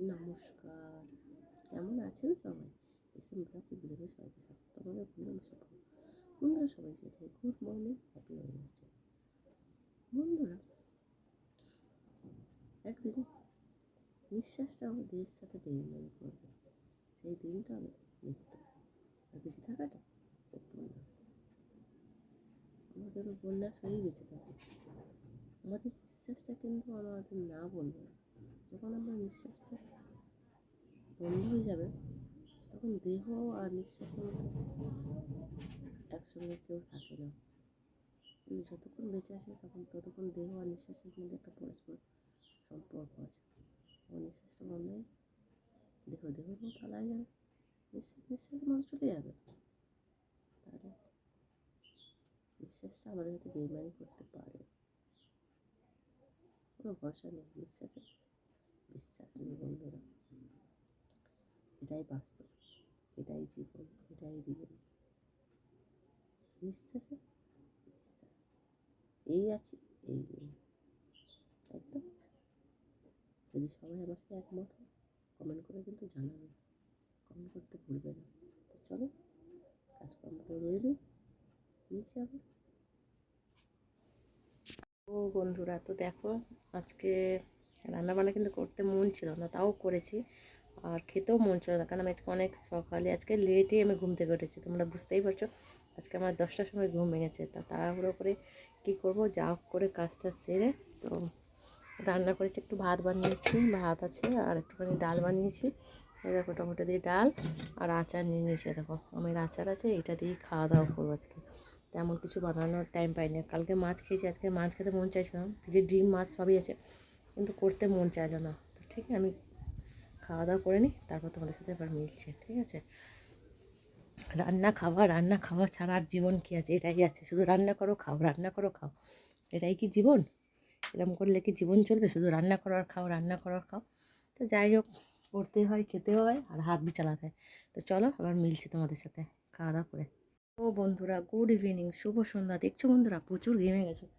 নমস্কার। কেমন আছেন সবাই? এসে বিলেবে সবাইকে স্বাগত। আমাদের বন্ধুরা সবাই বন্ধুরা সবাই সেটা গুড মর্নিং, হ্যাপি ওয়েনসডে বন্ধুরা, একদিন নিঃশ্বাসটা আমার দেহের সাথে বেইমানি করবে সেই দিনটা হবে মৃত্যু। আর বেঁচে থাকাটা উপন্যাস। আমাদের উপন্যাস হয়েই বেঁচে থাকে। আমাদের নিঃশ্বাসটা কিন্তু আমাদের না বলব না। যখন আমরা নিঃশ্বাসটা বন্ধ হয়ে যাবে, তখন দেহ আর নিঃশ্বাসের মধ্যে একসঙ্গে কেউ থাকে না। যতক্ষণ বেঁচে আছে, তখন ততক্ষণ দেহ আর নিঃশ্বাসের মধ্যে একটা পরস্পর সম্পর্ক আছে। তখন নিঃশ্বাসটা বন্ধ হয় দেহ, দেহের মতো আলাদা যাবে। নিঃশ্বাস নিঃশ্বাসের মধ্যে চলে যাবে। তাহলে নিঃশ্বাসটা আমাদের সাথে বেইমানি করতে পারে। কোনো ভরসা নেই। বিশ্বাসে বিশ্বাস নেই বন্ধুরা। এটাই বাস্তব, এটাই জীবন, এটাই রিয়েল। নিঃশ্বাসে বিশ্বাস এই আছি, এই নেই। তাই তো? যদি সবাই আমার সাথে একমত কমেন্ট করে কিন্তু জানাবে। কমেন্ট করতে ভুলবে না। তো চলো, কাজকর্ম তো রইল। নিচে আবার। ও বন্ধুরা, তো দেখো, আজকে রান্নাবান্না কিন্তু করতে মন ছিল না, তাও করেছি। আর খেতেও মন ছিল না, কারণ আমি আজকে অনেক সকালে, আজকে লেটই আমি ঘুম থেকে উঠেছি, তোমরা বুঝতেই পারছ। আজকে আমার দশটার সময় ঘুম ভেঙেছে, তা তাড়াহুড়ো করে কী করব? যা করে কাজটা সেরে তো রান্না করেছি, একটু ভাত বানিয়েছি, ভাত আছে আর একটুখানি ডাল বানিয়েছি। দেখো টমেটো দিয়ে ডাল আর আচার নিয়ে নিয়েছি, দেখো আমার আচার আছে, এটা দিয়েই খাওয়া দাওয়া করব আজকে। তেমন কিছু বানানোর টাইম পাইনি, কালকে মাছ খেয়েছি, আজকে মাছ খেতে মন চাইছিলাম যে ডিম, মাছ সবই আছে। কিন্তু করতে মন চাইলো না। তো ঠিক, আমি খাওয়া দাওয়া করে নিই, তারপর তোমাদের সাথে এবার মিলছে, ঠিক আছে? রান্না খাওয়া রান্না খাওয়া ছাড়া আর জীবন কী আছে? এটাই আছে, শুধু রান্না করো, খাও, রান্না করো, খাও। এটাই কি জীবন? এরকম করলে কি জীবন চলবে? শুধু রান্না করো আর খাও, রান্না করো আর খাও। তো যাই হোক, করতে হয় খেতে হয়, আর হাত বি চালাতে হয়। তো চলো, আবার মিলছি তোমাদের সাথে, খাওয়া দাওয়া করে। ও বন্ধুরা গুড ইভিনিং শুভ সন্ধ্যা। দেখছ বন্ধুরা, প্রচুর ঘেমে গেছে।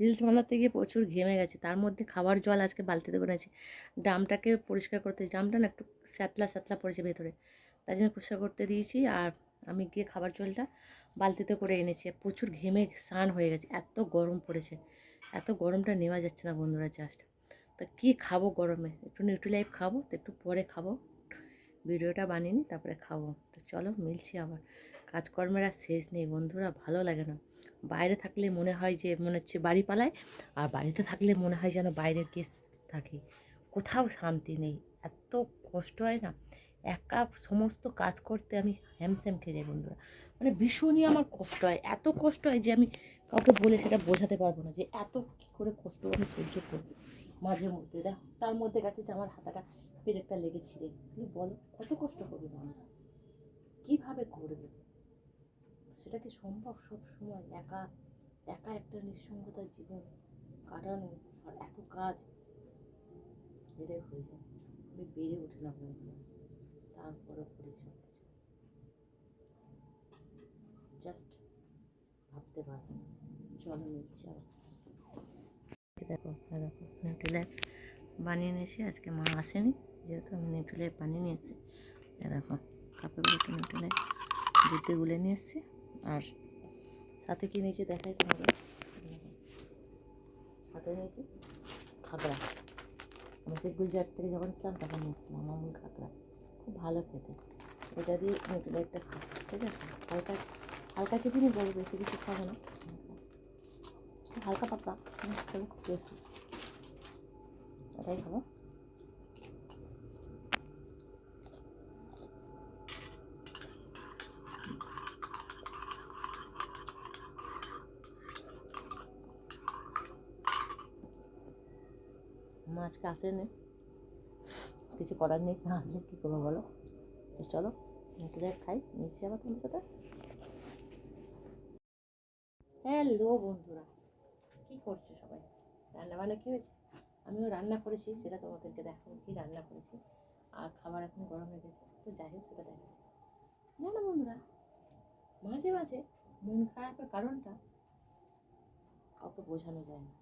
রিলস বানাতে গিয়ে প্রচুর ঘেমে গেছে। তার মধ্যে খাবার জল আজকে বালতিতে করেছি ড্রামটাকে পরিষ্কার করতে ড্রামটা না একটু স্যাতলা স্যাতলা পড়েছে ভেতরে। তাই জন্য পরিষ্কার করতে দিয়েছি আর আমি গিয়ে খাবার জলটা বালতিতে করে এনেছি। প্রচুর ঘেমে স্নান হয়ে গেছে। এত গরম পড়েছে। এত গরমটা নেওয়া যাচ্ছে না বন্ধুরা জাস্ট তো কী খাব গরমে? একটু নিউট্রিলাইফ খাব, তো একটু পরে খাব। ভিডিওটা বানিয়ে নিই, তারপরে খাব। তো চলো, মিলছি আবার। কাজকর্মের আর শেষ নেই বন্ধুরা, ভালো লাগে না। বাইরে থাকলে মনে হয় যে মনে হচ্ছে বাড়ি পালায়, আর বাড়িতে থাকলে মনে হয় যেন বাইরে গিয়ে থাকি। কোথাও শান্তি নেই, এত কষ্ট হয় না? একা সমস্ত কাজ করতে আমি হ্যামস্যাম খেয়ে যাই বন্ধুরা। মানে ভীষণই আমার কষ্ট হয়, এত কষ্ট হয় যে আমি কাউকে বলে সেটা বোঝাতে পারব না যে এত কী করে কষ্ট আমি সহ্য করব মাঝে মধ্যে। দেখ, তার মধ্যে গেছে যে আমার হাতাটা পেরেকটা লেগে ছিঁড়ে তুমি বলো, কত কষ্ট করবে মানুষ? কীভাবে করবে? সেটা কি সম্ভব সব সময় একা একা একটা নিঃসঙ্গতার জীবন কাটানো আর এত কাজ এটাই হয়ে যায়। আমি বেড়ে ওঠে না বন্ধু তারপরে করি সব কিছু জাস্ট ভাবতে পারব চলো নিচ্ছি দেখো দেখো নিউট্রিলাইফ বানিয়ে নিয়েছি। আজকে মা আসেনি, যেহেতু আমি নিউট্রিলাইফ বানিয়ে নিয়েছি। দেখো, কাপে নিউট্রিলাইফ দুধে গুলে নিয়ে এসেছি। আর সাথে কি নিয়েছি দেখাই তোমাদের সাথে নিয়েছি খাগড়া। আমি সেই গুজরাট থেকে যখন ছিলাম তখন নিয়েছিলাম আমুল খাগড়া। খুব ভালো খেতে। এটা দিয়ে নিউট্রিলাইটটা খাব ঠিক আছে? হালকা হালকা টিফিনই করব বেশি কিছু খাব না? হালকা পাতলা খুব টেস্টি এটাই খাব। মা আজকে আসেনি কিছু করার নেই, না আসলে কী করব বলো? তো চলো নেটে খাই, নিচ্ছি আবার তোমার সাথে। হ্যালো বন্ধুরা, কী করছ সবাই? রান্না বান্না কী হয়েছে? আমিও রান্না করেছি, সেটা তোমাদেরকে দেখাবো কী রান্না করেছি। আর খাবার এখন গরম হয়ে গেছে, তো যাই হোক সেটা দেখাচ্ছি। জানো বন্ধুরা, মাঝে মাঝে মন খারাপের কারণটা কাউকে বোঝানো যায় না।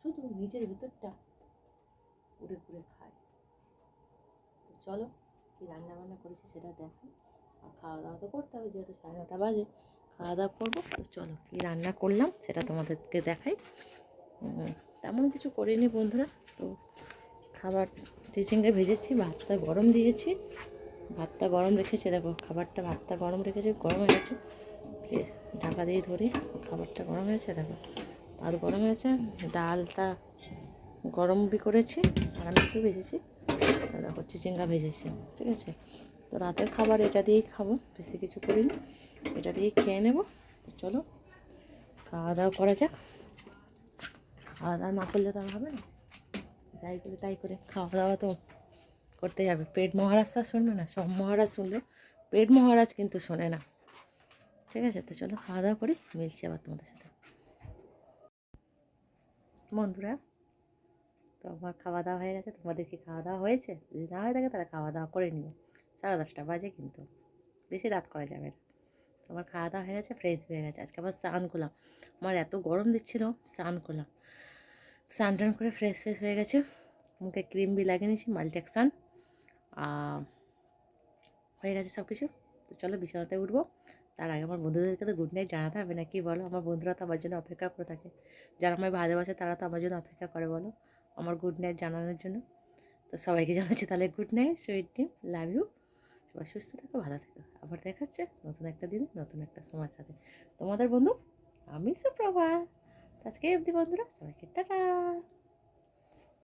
শুধু নিজের ভিতরটা ঘুরে ঘুরে খায়। চলো, কী রান্না বান্না করেছি সেটা দেখো। আর খাওয়া দাওয়া তো করতে হবে, যেহেতু সাড়ে নটা বাজে খাওয়া দাওয়া করব। তো চলো, কী রান্না করলাম সেটা তোমাদেরকে দেখাই। তেমন কিছু করিনি বন্ধুরা। তো খাবার টিচিংটা ভেজেছি, ভাতটা গরম দিয়েছি। ভাতটা গরম রেখেছি, দেখো, খাবারটা ভাতটা গরম রেখেছি, গরম হয়ে গেছে। ঢাকা দিয়ে ধরি, খাবারটা গরম হয়েছে দেখো আর গরম হয়েছে ডালটা গরম বি করেছি, আর আমি একটু ভেজেছি। দেখো চিচিঙ্গা ভেজেছি, ঠিক আছে? তো রাতের খাবার এটা দিয়েই খাব, বেশি কিছু করিনি। এটা দিয়েই খেয়ে নেব। তো চলো, খাওয়া দাওয়া করা যাক। খাওয়া দাওয়া না করলে তো হবে না। যাই করে তাই করে, খাওয়া দাওয়া তো করতেই হবে। পেট মহারাজ তো আর শুনবে না, সব মহারাজ শুনলেও পেট মহারাজ কিন্তু শোনে না। ঠিক আছে? তো চলো, খাওয়া দাওয়া করি, মিলছি আবার তোমাদের সাথে। বন্ধুরা তো আমার খাওয়া দাওয়া হয়ে গেছে, তোমাদের কি খাওয়া দাওয়া হয়েছে? যদি না হয়ে থাকে তাহলে খাওয়া দাওয়া করে নিও। সাড়ে দশটা বাজে কিন্তু, বেশি রাত করা যাবে না। আমার খাওয়া দাওয়া হয়ে গেছে ফ্রেশ হয়ে গেছে। আজকে আবার স্নান করলাম। আমার এত গরম দিচ্ছিল, স্নান করলাম। স্নান টান করে ফ্রেশ ফ্রেশ হয়ে গেছে। মুখে ক্রিম বি লাগিয়ে নিয়েছি মাল্টেকসান হয়ে গেছে সব কিছু তো চলো বিছানাতে উঠবো। তার আগে আমার বন্ধুদেরকে তো গুড নাইট জানাতে হবে না কি বলো? আমার বন্ধুরা তো আমার জন্য অপেক্ষা করে থাকে। যারা আমায় ভালোবাসে তারা তো আমার জন্য অপেক্ষা করে, বলো। আমার গুড নাইট জানানোর জন্য। তো সবাইকে জানাচ্ছি তাহলে গুড নাইট সুইট ডিম লাভ ইউ সবাই সুস্থ থাকো, ভালো থাকো। আবার দেখাচ্ছে নতুন একটা দিন, নতুন একটা সময় সাথে। তোমাদের বন্ধু, আমি সুপ্রভা। আজকে অবধি বন্ধুরা, সবাইকে টাটা।